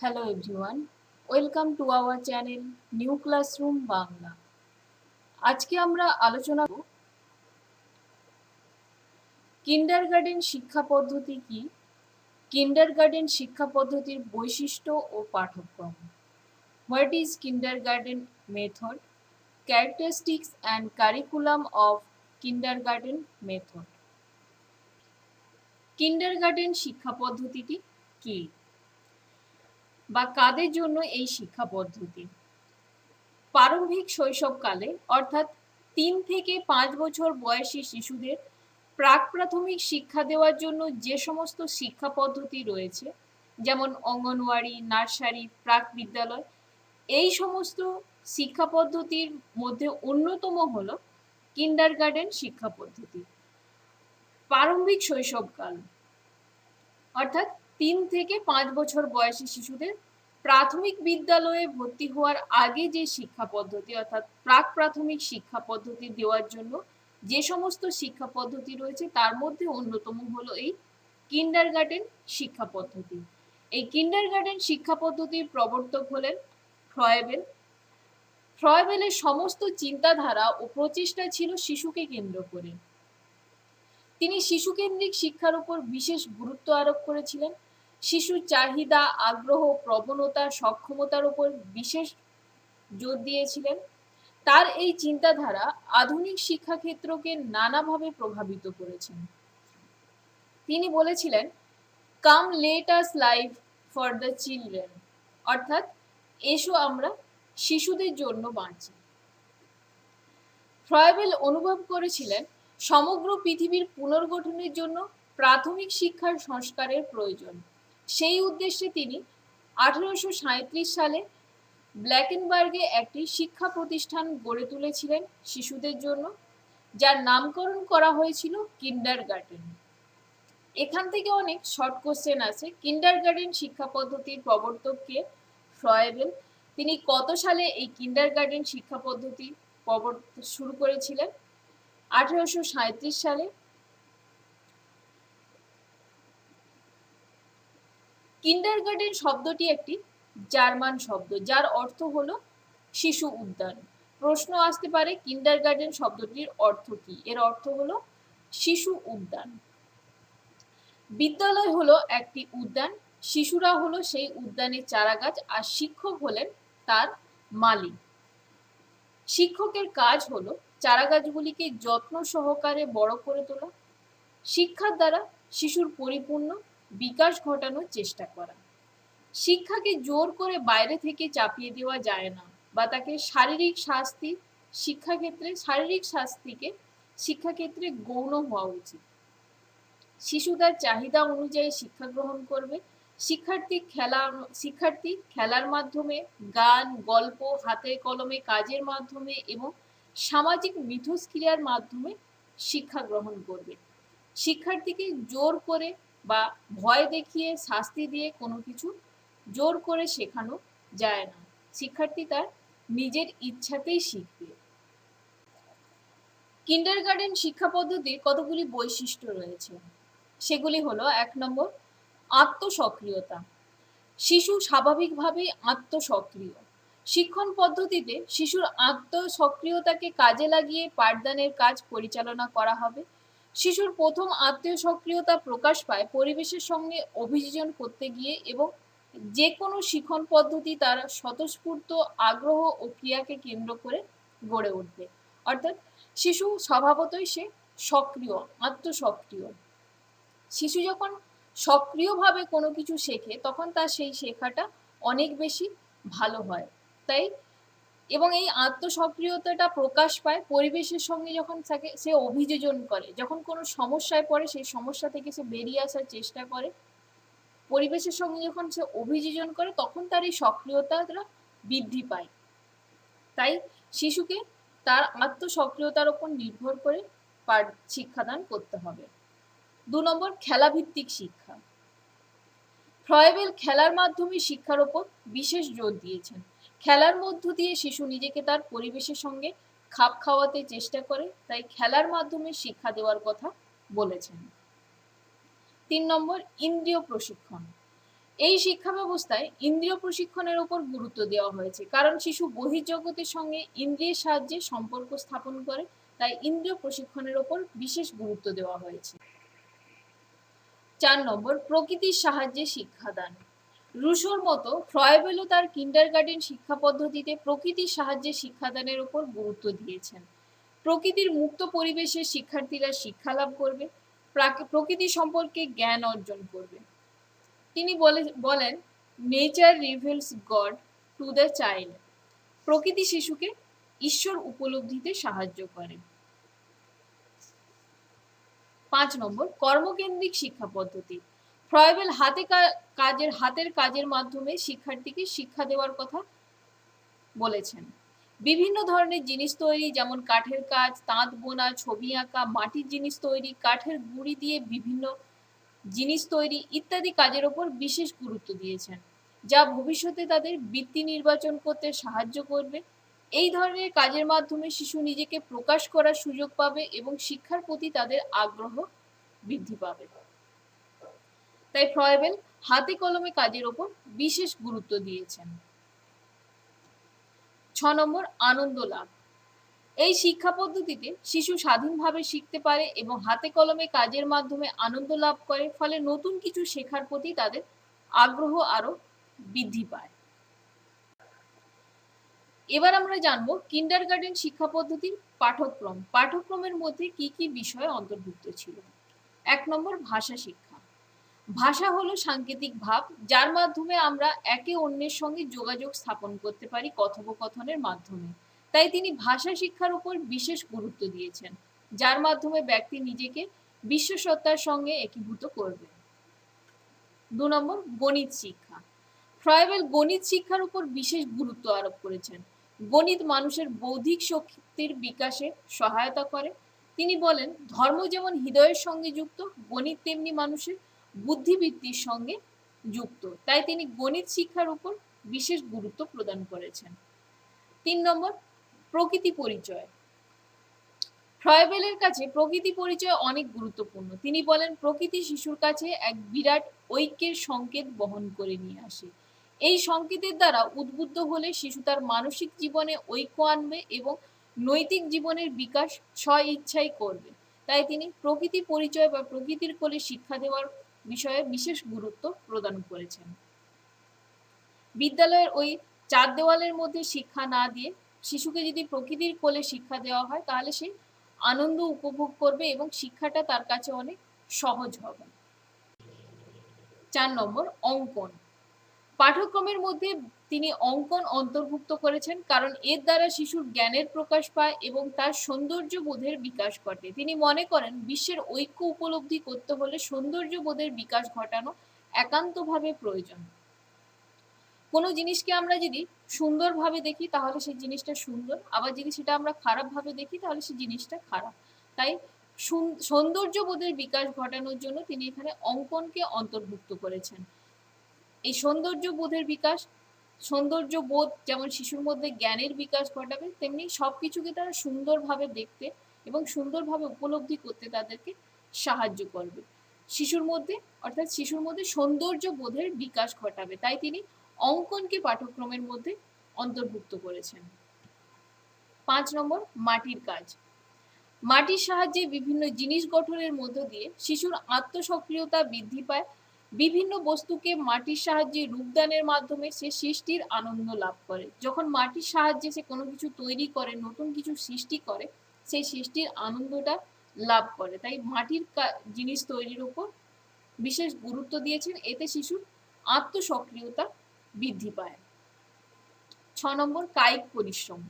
Hello everyone welcome to our channel new classroom Bangla আজকে আমরা আলোচনা কিন্ডার গার্ডেন শিক্ষা পদ্ধতি কি কিন্ডার গার্ডেন শিক্ষা পদ্ধতির বৈশিষ্ট্য ও পাঠ্যক্রম what is kindergarten method characteristics and curriculum of kindergarten method kindergarten শিক্ষা পদ্ধতিটি কী? বা কাদের জন্য এই শিক্ষা পদ্ধতি? প্রারম্ভিক শৈশবকালে, অর্থাৎ তিন থেকে পাঁচ বছর বয়সী শিশুদের প্রাক প্রাথমিক শিক্ষা দেওয়ার জন্য যে সমস্ত শিক্ষা পদ্ধতি রয়েছে, যেমন অঙ্গনওয়াড়ি, নার্সারি, প্রাক বিদ্যালয়, এই সমস্ত শিক্ষা পদ্ধতির মধ্যে অন্যতম হলো কিন্ডার গার্ডেন শিক্ষা পদ্ধতি। প্রারম্ভিক শৈশবকাল, অর্থাৎ তিন থেকে পাঁচ বছর বয়সী শিশুদের প্রাথমিক বিদ্যালয়ে ভর্তি হওয়ার আগে যে শিক্ষা পদ্ধতি, অর্থাৎ প্রাক প্রাথমিক শিক্ষা পদ্ধতি দেওয়ার জন্য যে সমস্ত শিক্ষা পদ্ধতি রয়েছে, তার মধ্যে অন্যতম হলো এই কিন্ডার গার্ডেন শিক্ষা পদ্ধতি। এই কিন্ডার গার্ডেন শিক্ষা পদ্ধতির প্রবর্তক হলেন ফ্রয়েবেল ফ্রয়েবেলের সমস্ত চিন্তাধারা ও প্রচেষ্টা ছিল শিশুকে কেন্দ্র করে। তিনি শিশুকেন্দ্রিক শিক্ষার উপর বিশেষ গুরুত্ব আরোপ করেছিলেন। শিশুর চাহিদা, আগ্রহ, প্রবণতা, সক্ষমতার উপর বিশেষ জোর দিয়েছিলেন। তার এই চিন্তাধারা আধুনিক শিক্ষাক্ষেত্রকে নানাভাবে প্রভাবিত করেছেন তিনি বলেছিলেন come let us life for the children অর্থাৎ, এসো আমরা শিশুদের জন্য বাঁচি। ফ্রয়েবেল অনুভব করেছিলেন সমগ্র পৃথিবীর পুনর্গঠনের জন্য প্রাথমিক শিক্ষার সংস্কারের প্রয়োজন। সেই উদ্দেশ্যে তিনি আঠারোশো সাঁইত্রিশ সালে ব্ল্যাকেনবার্গে একটি শিক্ষা প্রতিষ্ঠান গড়ে তুলেছিলেন শিশুদের জন্য, যার নামকরণ করা হয়েছিল কিন্ডার গার্ডেন এখান থেকে অনেক শর্ট কোশ্চেন আছে। কিন্ডার গার্ডেন শিক্ষা পদ্ধতির প্রবর্তককে ফ্রয়েবেল তিনি কত সালে এই কিন্ডার গার্ডেন শিক্ষা পদ্ধতি শুরু করেছিলেন? আঠারোশো সালে কিন্ডার গার্ডেন শব্দটি একটি জার্মান শব্দ, যার অর্থ হলো শিশু উদ্যান। প্রশ্ন আসতে পারে কিন্ডার গার্ডেন শব্দটির অর্থ কি? এর অর্থ হলো শিশু উদ্যান। বিদ্যালয় হলো একটি উদ্যান, শিশুরা হলো সেই উদ্যানের চারাগাছ, আর শিক্ষক হলেন তার মালিক। শিক্ষকের কাজ হলো চারাগাছগুলিকে যত্ন সহকারে বড় করে তোলা, শিক্ষার দ্বারা শিশুর পরিপূর্ণ বিকাশ ঘটানোর চেষ্টা করা। শিক্ষাকে জোর করে বাইরে থেকে চাপিয়ে দেওয়া যায় না বা তাকে শারীরিক শাস্তি, শিক্ষাক্ষেত্রে শারীরিক শাস্তিকে শিক্ষাক্ষেত্রে গৌণ হওয়া উচিত। শিশু তার চাহিদা অনুযায়ী শিক্ষা গ্রহণ করবে। শিক্ষার্থী খেলা, শিক্ষার্থী খেলার মাধ্যমে গান, গল্প, হাতে কলমে কাজের মাধ্যমে এবং সামাজিক মিথস্ক্রিয়ার মাধ্যমে শিক্ষা গ্রহণ করবে। শিক্ষার্থীকে জোর করে বা ভয় দেখিয়ে শাস্তি দিয়ে কোনো কিছু জোর করে শেখানো যায় না। শিক্ষার্থী তার নিজের ইচ্ছাতেই শিখবে। কিন্ডার গার্ডেন শিক্ষা পদ্ধতির কতগুলি বৈশিষ্ট্য রয়েছে? সেগুলি হলো, এক নম্বর, আত্মসক্রিয়তা। শিশু স্বাভাবিকভাবেই আত্মসক্রিয়। শিক্ষণ পদ্ধতিতে শিশুর আত্মসক্রিয়তাকে কাজে লাগিয়ে পাঠদানের কাজ পরিচালনা করা হবে। শিশুর প্রথম আত্মীয় সক্রিয়তা প্রকাশ পায় পরিবেশের সঙ্গে অভিযোজন করতে গিয়ে এবং যে কোনো শিখন পদ্ধতি তার স্বতঃস্ফূর্ত আগ্রহ ও ক্রিয়াকে কেন্দ্র করে গড়ে উঠবে। অর্থাৎ শিশু স্বভাবতই সে সক্রিয়, আত্মসক্রিয়। শিশু যখন সক্রিয়ভাবে কোনো কিছু শেখে, তখন তার সেই শেখাটা অনেক বেশি ভালো হয়। তাই এবং এই আত্মসক্রিয়তাটা প্রকাশ পায় পরিবেশের সঙ্গে যখন তাকে সে অভিযোজন করে। যখন কোনো সমস্যায় পড়ে, সেই সমস্যা থেকে সে বেরিয়ে আসার চেষ্টা করে। পরিবেশের সঙ্গে যখন সে অভিযোজন করে, তখন তার এই সক্রিয়তাটা বৃদ্ধি পায়। তাই শিশুকে তার আত্মসক্রিয়তার ওপর নির্ভর করে শিক্ষাদান করতে হবে। দু নম্বর, খেলাভিত্তিক শিক্ষা। ফ্রয়েবেল খেলার মাধ্যমে শিক্ষার ওপর বিশেষ জোর দিয়েছেন। খেলার মধ্য দিয়ে শিশু নিজেকে তার পরিবেশের সঙ্গে খাপ খাওয়াতে চেষ্টা করে, তাই খেলার মাধ্যমে শিক্ষা দেওয়ার কথা বলেছেন। তিন নম্বর, ইন্দ্রিয় প্রশিক্ষণ। এই শিক্ষা ব্যবস্থায় ইন্দ্রিয় প্রশিক্ষণের উপর গুরুত্ব দেওয়া হয়েছে, কারণ শিশু বহির্জগতের সঙ্গে ইন্দ্রিয়ের সাহায্যে সম্পর্ক স্থাপন করে, তাই ইন্দ্রিয় প্রশিক্ষণের উপর বিশেষ গুরুত্ব দেওয়া হয়েছে। চার নম্বর, প্রকৃতির সাহায্যে শিক্ষাদান। রুশোর মতো ফ্রয়েবেলও তার কিন্ডারগার্টেন শিক্ষা পদ্ধতিতে প্রকৃতির সাহায্যে শিক্ষাদানের উপর গুরুত্ব দিয়েছেন। প্রকৃতির মুক্ত পরিবেশে শিক্ষার্থীরা শিক্ষা লাভ করবে প্রকৃতি সম্পর্কে জ্ঞান অর্জন করবে। তিনি বলে বলেন nature reveals God to the child প্রকৃতি শিশুকে ঈশ্বর উপলব্ধিতে সাহায্য করে। পাঁচ নম্বর, কর্মকেন্দ্রিক শিক্ষা পদ্ধতি। ফ্রয়েবেল হাতে কাজের, হাতের কাজের মাধ্যমে শিক্ষার্থীকে শিক্ষা দেওয়ার কথা বলেছেন। বিভিন্ন ধরনের জিনিস তৈরি, যেমন কাঠের কাজ, তাঁত বোনা, ছবি আঁকা, মাটির জিনিস তৈরি, কাঠের গুঁড়ি দিয়ে বিভিন্ন জিনিস তৈরি ইত্যাদি কাজের ওপর বিশেষ গুরুত্ব দিয়েছেন, যা ভবিষ্যতে তাদের বৃত্তি নির্বাচন করতে সাহায্য করবে। এই ধরনের কাজের মাধ্যমে শিশু নিজেকে প্রকাশ করার সুযোগ পাবে এবং শিক্ষার প্রতি তাদের আগ্রহ বৃদ্ধি পাবে। তাই ফ্রয়েবেল হাতে কলমে কাজের ওপর বিশেষ গুরুত্ব দিয়েছেন। ছ নম্বর, আনন্দ লাভ। এই শিক্ষা পদ্ধতিতে শিশু স্বাধীনভাবে শিখতে পারে এবং হাতে কলমে কাজের মাধ্যমে আনন্দ লাভ করে, ফলে নতুন কিছু শেখার প্রতি তাদের আগ্রহ আরও বৃদ্ধি পায়। এবার আমরা জানব কিন্ডার গার্ডেন শিক্ষা পদ্ধতির পাঠ্যক্রম পাঠ্যক্রমের মধ্যে কি কি বিষয় অন্তর্ভুক্ত ছিল? এক নম্বর, ভাষা শিক্ষা। ভাষা হলো সাংকেতিক ভাব, যার মাধ্যমে আমরা একে অন্যের সঙ্গে যোগাযোগ স্থাপন করতে পারি কথোপকথনের মাধ্যমে। তাই তিনি ভাষা শিক্ষার উপর বিশেষ গুরুত্ব দিয়েছেন, যার মাধ্যমে ব্যক্তি নিজেকে বিশ্বসত্তার সঙ্গে একীভূত করবে। দু নম্বর, গণিত শিক্ষা। ফ্রয়েবেল গণিত শিক্ষার উপর বিশেষ গুরুত্ব আরোপ করেছেন। গণিত মানুষের বৌদ্ধিক শক্তির বিকাশে সহায়তা করে। তিনি বলেন, ধর্ম যেমন হৃদয়ের সঙ্গে যুক্ত, গণিত তেমনি মানুষের বুদ্ধিবৃত্তির সঙ্গে যুক্ত। তাই তিনি গণিত শিক্ষার উপর বিশেষ গুরুত্ব প্রদান করেছেন। তিন নম্বর, প্রকৃতি পরিচয়। ফ্রয়েবেলের কাছে প্রকৃতি পরিচয় অনেক গুরুত্বপূর্ণ। তিনি বলেন, প্রকৃতি শিশুর কাছে এক বিরাট ঐক্যের সংকেত বহন করে নিয়ে আসে। এই সংকেতের দ্বারা উদ্বুদ্ধ হলে শিশু তার মানসিক জীবনে ঐক্য আনবে এবং নৈতিক জীবনের বিকাশ স্ব ইচ্ছাই করবে। তাই তিনি প্রকৃতি পরিচয় বা প্রকৃতির কোলে শিক্ষা দেওয়ার বিষয়ে বিশেষ গুরুত্ব প্রদান করেছেন। বিদ্যালয়ের ওই চার দেওয়ালের মধ্যে শিক্ষা না দিয়ে শিশুকে যদি প্রকৃতির কোলে শিক্ষা দেওয়া হয়, তাহলে সে আনন্দ উপভোগ করবে এবং শিক্ষাটা তার কাছে অনেক সহজ হবে। চার নম্বর, অঙ্কন। পাঠ্যক্রমের মধ্যে তিনি অঙ্কন অন্তর্ভুক্ত করেছেন, কারণ এর দ্বারা শিশুর জ্ঞানের প্রকাশ পায় এবং তার সৌন্দর্য বোধের বিকাশ ঘটে। তিনি মনে করেন, বিশ্বের ঐক্য উপলব্ধি করতে হলে সৌন্দর্য বোধের বিকাশ ঘটানো একান্তভাবে প্রয়োজন। কোনো জিনিসকে আমরা যদি সুন্দরভাবে দেখি, তাহলে সেই জিনিসটা সুন্দর। আবার যদি সেটা আমরা খারাপভাবে দেখি, তাহলে সেই জিনিসটা খারাপ। তাই সুন- সৌন্দর্য বোধের বিকাশ ঘটানোর জন্য তিনি এখানে অঙ্কনকে অন্তর্ভুক্ত করেছেন। এই সৌন্দর্য বোধের বিকাশ, সৌন্দর্য বোধ যেমন শিশুর মধ্যে জ্ঞানের বিকাশ ঘটাবে, তেমনি সবকিছুকে তারা সুন্দরভাবে দেখতে এবং সুন্দরভাবে উপলব্ধি করতে তাদেরকে সাহায্য করবে। শিশুর মধ্যে, অর্থাৎ শিশুর মধ্যে সৌন্দর্য বোধের বিকাশ ঘটাবে। তাই তিনি অঙ্কনকে পাঠ্যক্রমের মধ্যে অন্তর্ভুক্ত করেছেন। পাঁচ নম্বর, মাটির কাজ। মাটির সাহায্যে বিভিন্ন জিনিস গঠনের মধ্য দিয়ে শিশুর আত্মসক্রিয়তা বৃদ্ধি পায় বিভিন্ন বস্তুকে মাটির সাহায্যে রূপদানের মাধ্যমে সে সৃষ্টির আনন্দ লাভ করে। যখন মাটির সাহায্যে সে কোনো কিছু তৈরি করে, নতুন কিছু সৃষ্টি করে, সেই সৃষ্টির আনন্দটা লাভ করে। তাই মাটির জিনিস তৈরির উপর বিশেষ গুরুত্ব দিয়েছেন। এতে শিশুর আত্মসক্রিয়তা বৃদ্ধি পায়। ছ নম্বর, কায়িক পরিশ্রম।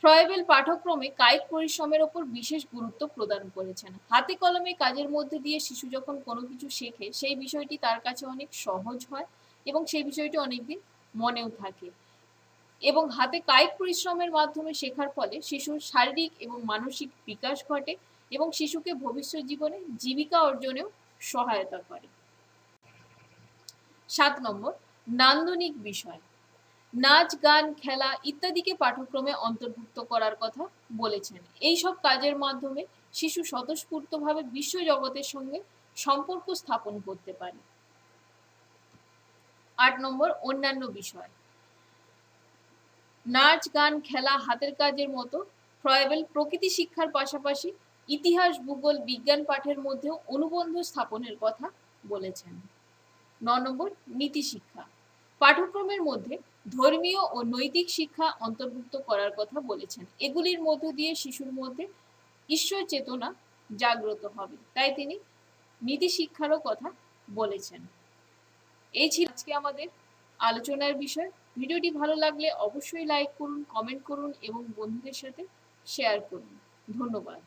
ফ্রয়েবেল পাঠ্যক্রমে কায়িক পরিশ্রমের ওপর বিশেষ গুরুত্ব প্রদান করেছেন। হাতে কলমে কাজের মধ্যে দিয়ে শিশু যখন কোনো কিছু শেখে, সেই বিষয়টি তার কাছে অনেক সহজ হয় এবং সেই বিষয়টি অনেকদিন মনেও থাকে। এবং হাতে কায়িক পরিশ্রমের মাধ্যমে শেখার ফলে শিশুর শারীরিক এবং মানসিক বিকাশ ঘটে এবং শিশুকে ভবিষ্যৎ জীবনে জীবিকা অর্জনেও সহায়তা করে। সাত নম্বর, নান্দনিক বিষয়। নাচ, গান, খেলা ইত্যাদিকে পাঠ্যক্রমে অন্তর্ভুক্ত করার কথা বলেছেন। এই সব কাজের মাধ্যমে শিশু স্বতঃস্ফূর্তভাবে বিশ্ব জগতের সঙ্গে সম্পর্ক স্থাপন করতে পারে। আট নম্বর, অন্যান্য বিষয়। নাচ, গান, খেলা হাতের কাজের মতো ফ্রয়েবেল প্রকৃতি শিক্ষার পাশাপাশি ইতিহাস, ভূগোল, বিজ্ঞান পাঠের মধ্যেও অনুবন্ধ স্থাপনের কথা বলেছেন। ন নম্বর, নীতি শিক্ষা। পাঠ্যক্রমের মধ্যে ধর্মীয় ও নৈতিক শিক্ষা অন্তর্ভুক্ত করার কথা বলেছেন। এগুলির মধ্য দিয়ে শিশুর মধ্যে ঈশ্বর চেতনা জাগ্রত হবে, তাই তিনি নীতি শিক্ষারও কথা বলেছেন। এই ছিল আজকে আমাদের আলোচনার বিষয়। ভিডিওটি ভালো লাগলে অবশ্যই লাইক করুন, কমেন্ট করুন এবং বন্ধুদের সাথে শেয়ার করুন। ধন্যবাদ।